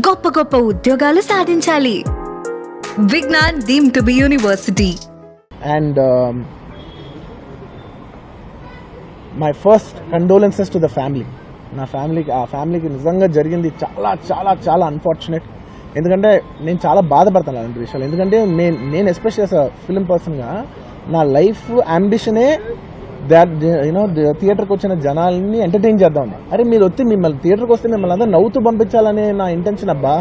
గొప్ప గొప్ప ఉద్యోగాలు సాధించాలి. Vignan deem to be university. And my first condolences to the family నా ఫ్యామిలీకి ఆ ఫ్యామిలీకి నిజంగా జరిగింది చాలా చాలా చాలా అన్ఫార్చునేట్ ఎందుకంటే నేను చాలా బాధపడతాను అలాంటి విషయాలు. ఎందుకంటే నేను నేను ఎస్పెషల్ ఫిలిం పర్సన్గా నా లైఫ్ అంబిషనే దాట్ యూనో థియేటర్కి వచ్చిన జనాల్ని ఎంటర్టైన్ చేద్దాం. అరే మీరు వచ్చి మిమ్మల్ని థియేటర్కి వస్తే మిమ్మల్ని అందరూ నవ్వుతూ పంపించాలనే నా ఇంటెన్షన్ అబ్బా.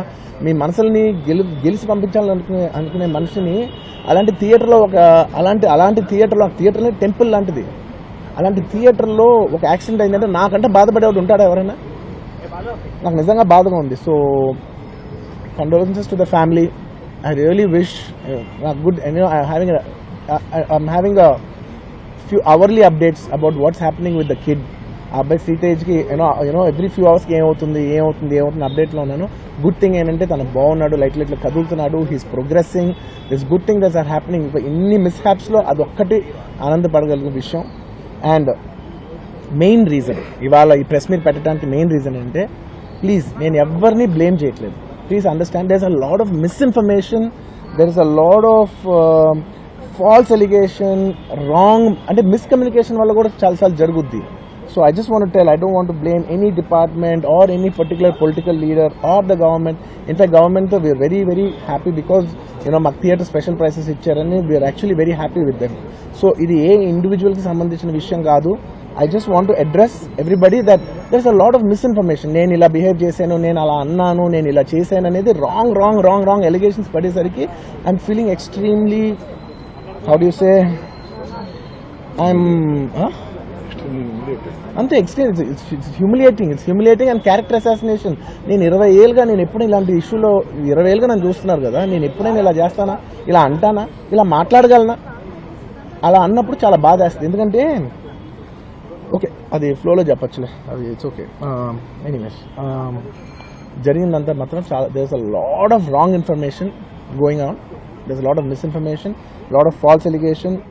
మీ మనసుల్ని గెలి గెలిచి పంపించాలనుకునే అనుకునే మనిషిని అలాంటి థియేటర్లో ఒక అలాంటి అలాంటి థియేటర్లో థియేటర్ని టెంపుల్ లాంటిది. అలాంటి థియేటర్లో ఒక యాక్సిడెంట్ అయిందంటే నాకంటే బాధపడేవాడు ఉంటాడా ఎవరైనా? నాకు నిజంగా బాధగా ఉంది. So condolences to the family I really wish good having having few hourly updates about what's happening with the kid ఆ అబ్బాయి సీటేజ్కి you know you know every few అవర్స్కి ఏమవుతుంది ఏమవుతుంది ఏమవుతుంది అప్డేట్లో ఉన్నాను. గుడ్ థింగ్ ఏంటంటే తను బాగున్నాడు లైట్ లైట్లో కదులుతున్నాడు he's progressing this good thing that's are happening ఇన్ని మిస్ హ్యాప్స్లో అదొక్కటి ఆనందపడగలిగిన విషయం. అండ్ మెయిన్ రీజన్ ఇవాళ ఈ ప్రెస్ మీట్ పెట్టడానికి మెయిన్ రీజన్ ఏంటంటే ప్లీజ్ నేను ఎవరిని బ్లేమ్ చేయట్లేదు. Please understand there is a lot of misinformation there is a lot of false allegation wrong అంటే మిస్కమ్యూనికేషన్ వల్ల కూడా చాలాసార్లు జరుగుద్ది. So I just want tell I don't want blame any department or any particular political leader or the government in fact గవర్నమెంట్తో we are very very happy because you know మాకు theatre special prices ఇచ్చారని we are actually very happy with them so ఇది ఏ ఇండివిజువల్కి సంబంధించిన విషయం కాదు. I just want to address everybody that there is a lot of misinformation నేను ఇలా బిహేవ్ చేశాను నేను అలా అన్నాను నేను ఇలా చేశాను అనేది wrong wrong wrong wrong allegations పడేసరికి I'm feeling extremely how do say I'm అంతే experience it's humiliating it's humiliating and character assassination నేను ఇరవై ఏళ్ళుగా నేను ఎప్పుడు ఇలాంటి ఇష్యూలో ఇరవై ఏళ్ళుగా నన్ను చూస్తున్నారు కదా నేను ఎప్పుడైనా ఇలా చేస్తానా ఇలా అంటానా ఇలా మాట్లాడగలనా? అలా అన్నప్పుడు చాలా బాధ వేస్తుంది. ఎందుకంటే ఓకే అది ఫ్లోలో చెప్పచ్చులే అది ఇట్స్ ఓకే ఎనీవేస్ జరిగిందంతా మాత్రం చాలా there's a lot of wrong information going on there's a lot of misinformation a lot of false allegation